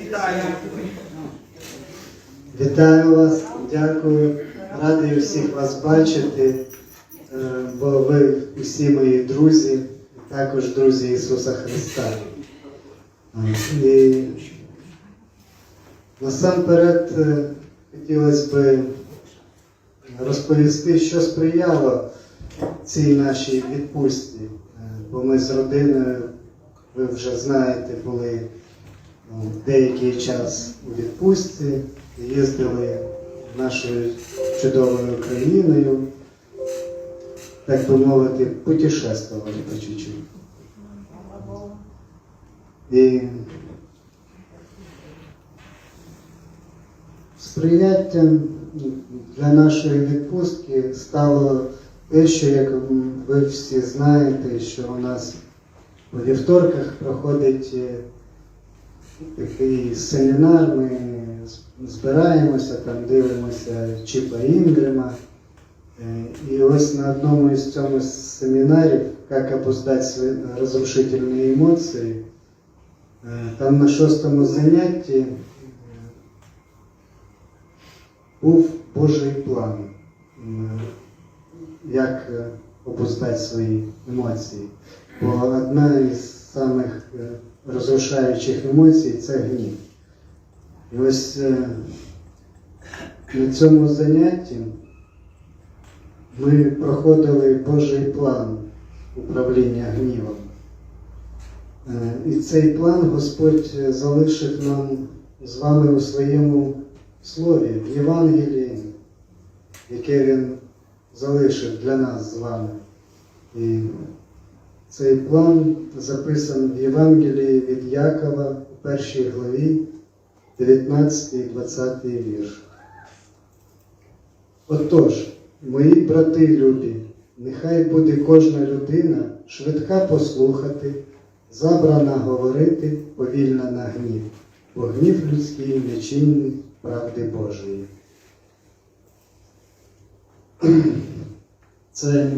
Вітаю. Вітаю вас, дякую. Радий всіх вас бачити, е, бо ви усі мої друзі, також друзі Ісуса Христа. І насамперед е, хотілося б розповісти, що сприяло цій нашій відпустці. Е, Бо ми з родиною, ви вже знаєте, були деякий час у відпустці, їздили нашою чудовою країною, так би мовити, путешествували по чуть-чуть. І сприяттям для нашої відпустки стало те, що, як ви всі знаєте, що у нас по вівторках проходить е, такий семінар, ми збираємося, там дивимося Чіпа Інгрема. Е, І ось на одному із цьому семінарів, як обуздати свої розрушительні емоції, е, там на шостому занятті е, був Божий план, як обуздати свої емоції. Бо одна із самих розрушаючих емоцій це гнів. І ось е, на цьому занятті ми проходили Божий план управління гнівом. Е, І цей план Господь залишив нам з вами у своєму слові, в Євангелії, яке Він залишив для нас з вами. І цей план записаний в Євангелії від Якова у першій главі, 19 і 20 вірш. Отож, мої брати любі, нехай буде кожна людина швидка послухати, забрана говорити, повільна на гнів, бо гнів людський не чинить правди Божої. Це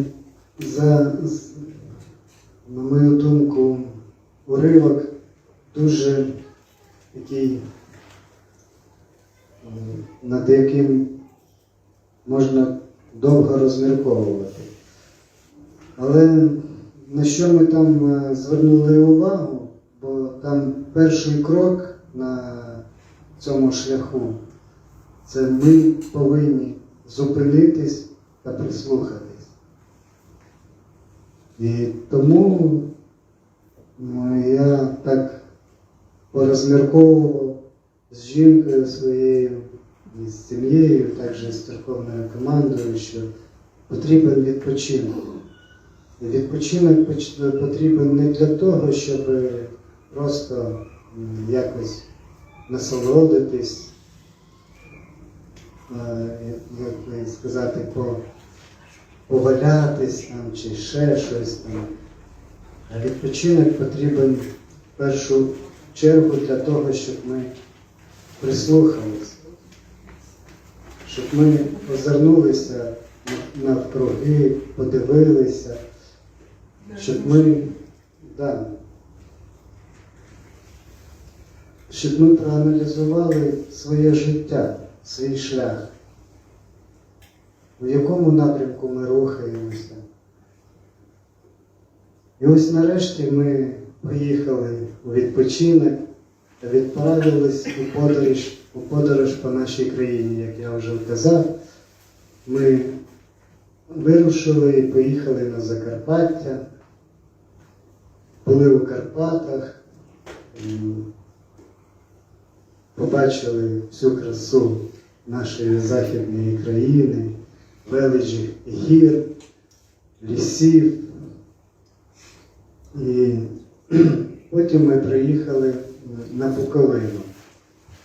за, на мою думку, уривок дуже такий, над яким можна довго розмірковувати. Але на що ми там е, звернули увагу, бо там перший крок на цьому шляху це ми повинні зупинитись та прислухатись. І тому ну, я так порозмірковував з жінкою своєю, і з сім'єю, також з церковною командою, що потрібен відпочинок. Відпочинок потрібен не для того, щоб просто якось насолодитись, як сказати, по, повалятись там чи ще щось там. А відпочинок потрібен в першу чергу для того, щоб ми прислухались, щоб ми озирнулися навкруги, подивилися, щоб ми, да, щоб ми проаналізували своє життя, свій шлях, в якому напрямку ми рухаємося. І ось нарешті ми поїхали у відпочинок та відправились у подорож, у подорож по нашій країні, як я вже казав. Ми вирушили і поїхали на Закарпаття, були у Карпатах, побачили всю красу нашої західної країни, величі гір, лісів. І потім ми приїхали на Буковину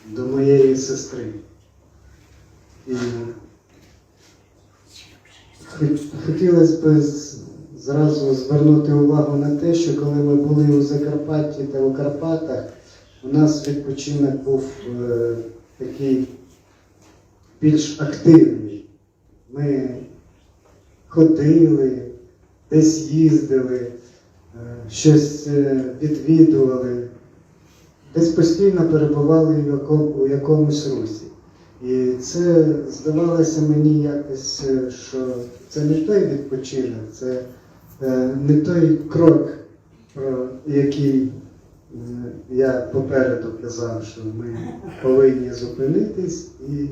до моєї сестри. І хотілося б зразу звернути увагу на те, що коли ми були у Закарпатті та у Карпатах, у нас відпочинок був е, такий більш активний. Ми ходили, десь їздили, е, щось е, відвідували. десь постійно перебували у якомусь русі. І це здавалося мені якось, е, що це не той відпочинок, це не той крок, який я попереду казав, що ми повинні зупинитись і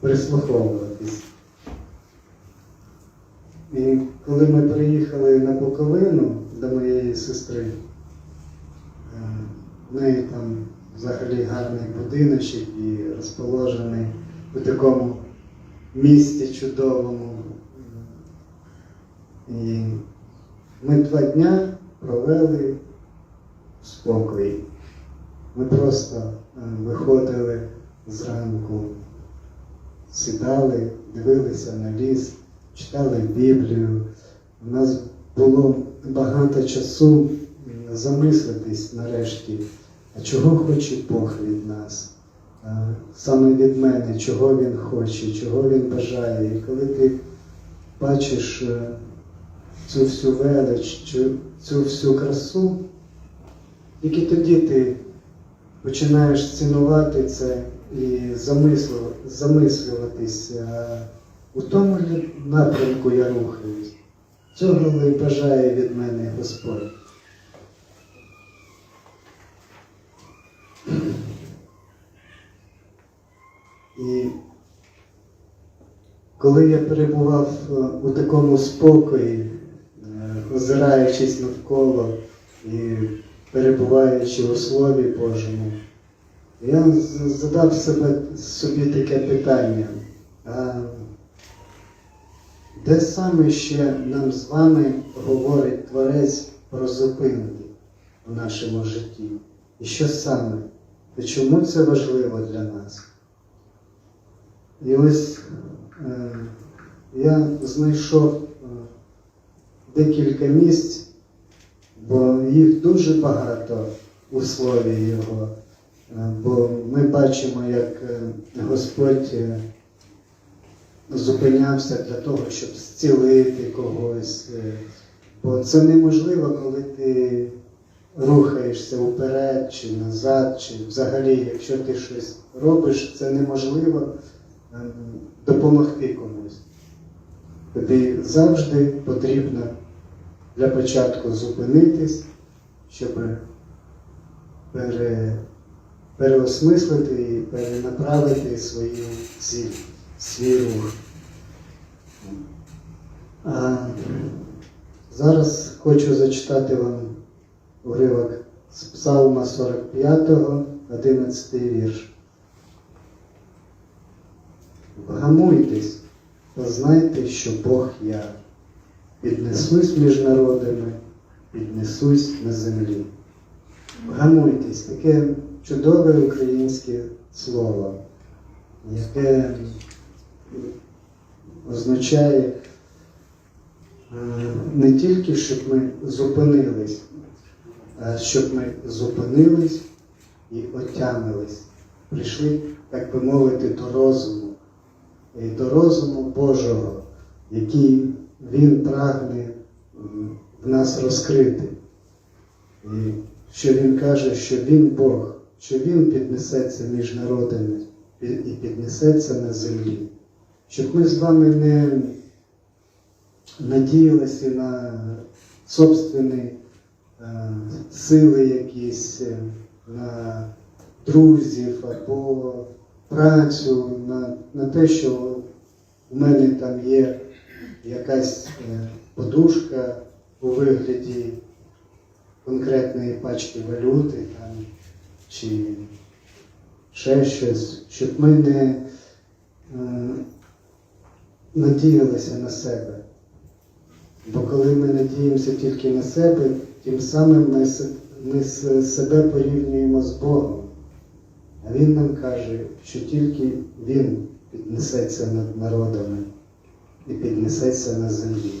прислуховуватись. І коли ми приїхали на Буковину до моєї сестри, е, в неї там взагалі гарний будиночок і розположений у такому місті чудовому. І ми два дня провели в спокої. Ми просто е, виходили зранку, сідали, дивилися на ліс, читали Біблію. У нас було багато часу замислитись нарешті, а чого хоче Бог від нас, саме від мене, чого Він хоче, чого Він бажає. І коли ти бачиш е, цю всю велич, цю, всю красу, тільки тоді ти починаєш цінувати це і замислю- замислюватись, а у тому напрямку я рухаюсь. Цього ли бажає від мене Господь. І коли я перебував е, у такому спокої, е, озираючись навколо і перебуваючи у Слові Божому, я задав себе, собі таке питання. А де саме ще нам з вами говорить Творець про зупинки в нашому житті? І що саме? І чому це важливо для нас? І ось е, я знайшов е, декілька місць, бо їх дуже багато у слові Його. Е, Бо ми бачимо, як е, Господь зупинявся для того, щоб зцілити когось. е, Бо це неможливо, коли ти рухаєшся вперед чи назад, чи взагалі, якщо ти щось робиш, це неможливо ем, допомогти комусь. Тобі завжди потрібно для початку зупинитись, щоб пере, переосмислити і перенаправити свою ціль, свій рух. А зараз хочу зачитати вам уривок з Псалма 45, 11 вірш. Вгамуйтесь та знайте, що Бог я. Піднесусь між народами, піднесусь на землі. Вгамуйтесь, таке чудове українське слово, яке означає е, не тільки, щоб ми зупинились, а щоб ми зупинились і отямились, прийшли, так би мовити, до розуму, і до розуму Божого, який Він прагне в нас розкрити. І що Він каже, що Він Бог, що Він піднесеться між народами і і піднесеться на землі. Щоб ми з вами не надіялися на собственні е, сили якісь, е, на друзів або працю, на, на те, що у мене там є якась е, подушка у вигляді конкретної пачки валюти там, чи ще щось, щоб ми не надіялися на себе. Бо коли ми надіємося тільки на себе, тим самим ми, ми себе порівнюємо з Богом. А Він нам каже, що тільки Він піднесеться над народами і піднесеться на землі.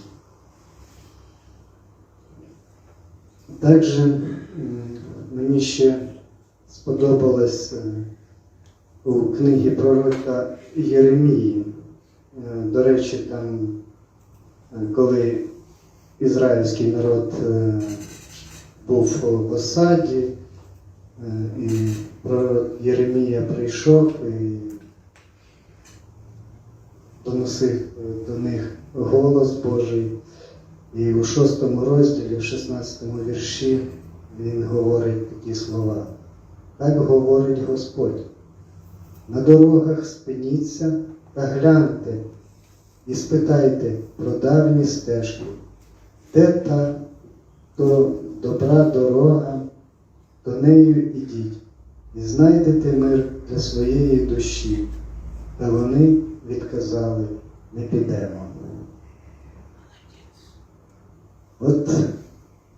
Також мені ще сподобалось е, у книгі пророка Єремії. Е, До речі, там, е, коли ізраїльський народ е, був в осаді, І Єремія прийшов і доносив до них голос Божий. І у шостому розділі, в 16 вірші, він говорить такі слова. Так говорить Господь. На дорогах спиніться та гляньте і спитайте про давні стежки, де та то добра дорога, то нею ідіть, і знайдете мир для своєї душі. Та вони відказали, не підемо. От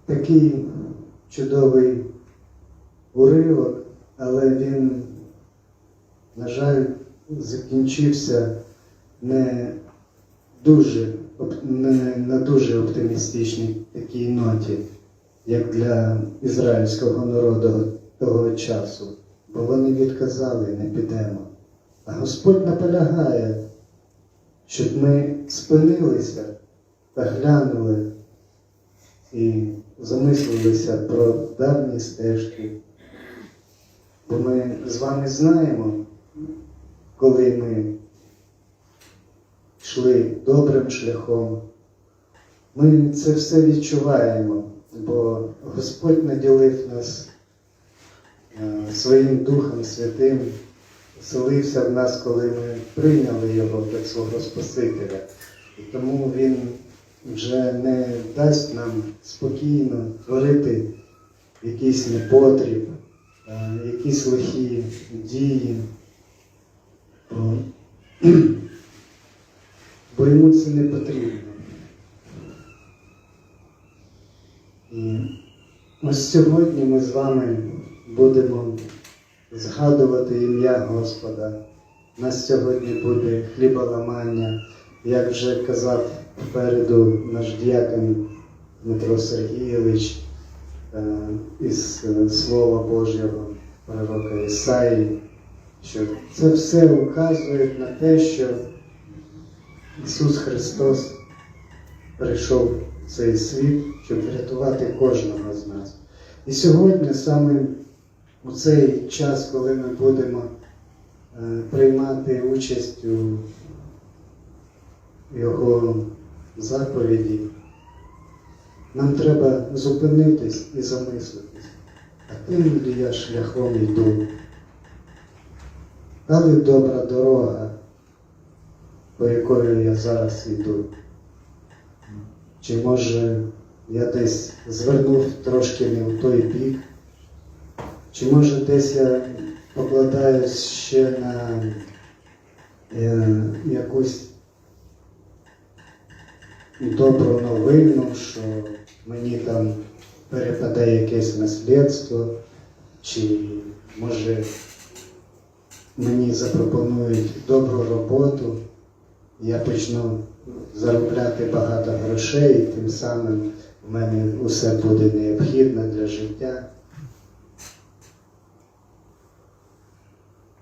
такий чудовий уривок, але він, на жаль, закінчився не дуже, на дуже оптимістичній такій ноті, як для ізраїльського народу того часу, бо вони відказали, не підемо. А Господь наполягає, щоб ми спинилися та глянули і замислилися про давні стежки. Бо ми з вами знаємо, коли ми йшли добрим шляхом, ми це все відчуваємо, бо Господь наділив нас е, своїм Духом Святим, селився в нас, коли ми прийняли Його як свого Спасителя. І тому Він вже не дасть нам спокійно творити якийсь непотріб, е, якісь лихі дії. Бо- йому це не потрібно. І ось сьогодні ми з вами будемо згадувати ім'я Господа. У нас сьогодні буде хліболамання, як вже казав попереду наш діякон Дмитро Сергійович е, із е, Слова Божого пророка Ісаї, що це все указує на те, що Ісус Христос прийшов в цей світ, щоб врятувати кожного з нас. І сьогодні саме у цей час, коли ми будемо е, приймати участь у Його заповіді, нам треба зупинитись і замислитись, а ли я шляхом йду. Далі добра дорога, по якою я зараз йду. Чи може я десь звернув трошки не в той бік, чи може десь я покладаюсь ще на е, якусь добру новину, що мені там перепаде якесь наслідство, чи може мені запропонують добру роботу, я почну заробляти багато грошей, тим самим в мене усе буде необхідне для життя.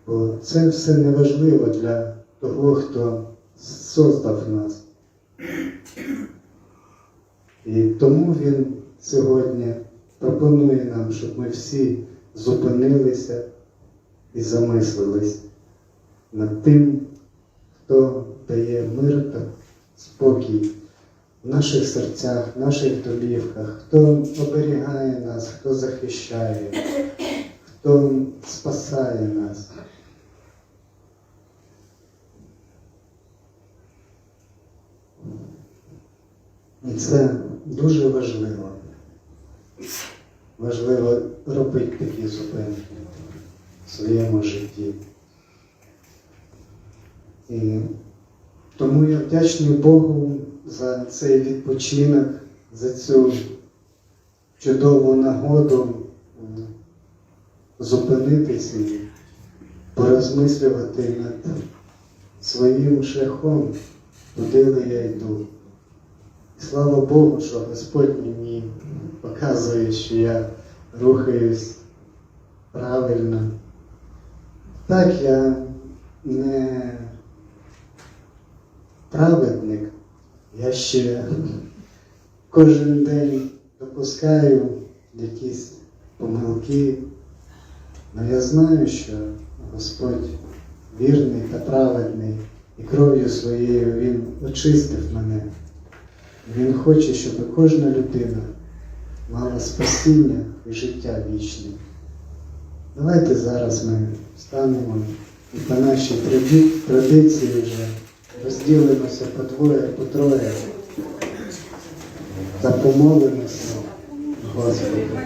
Бо це все неважливо для того, хто создав нас. І тому він сьогодні пропонує нам, щоб ми всі зупинилися і замислились над тим, хто дає мир та спокій в наших серцях, в наших домівках, хто оберігає нас, хто захищає, хто спасає нас. І це дуже важливо. Важливо робити такі зупинки в своєму житті. І вдячний Богу за цей відпочинок, за цю чудову нагоду зупинитися і порозмислювати над своїм шляхом, куди я йду. І слава Богу, що Господь мені показує, що я рухаюсь правильно. Так, я не праведник, я ще кожен день допускаю якісь помилки, Але я знаю, що Господь вірний та праведний, і кров'ю своєю Він очистив мене. Він хоче, щоб кожна людина мала спасіння і життя вічне. Давайте зараз ми встанемо і по нашій традиції вже розділимося по двоє, по троє та помолимося Господу.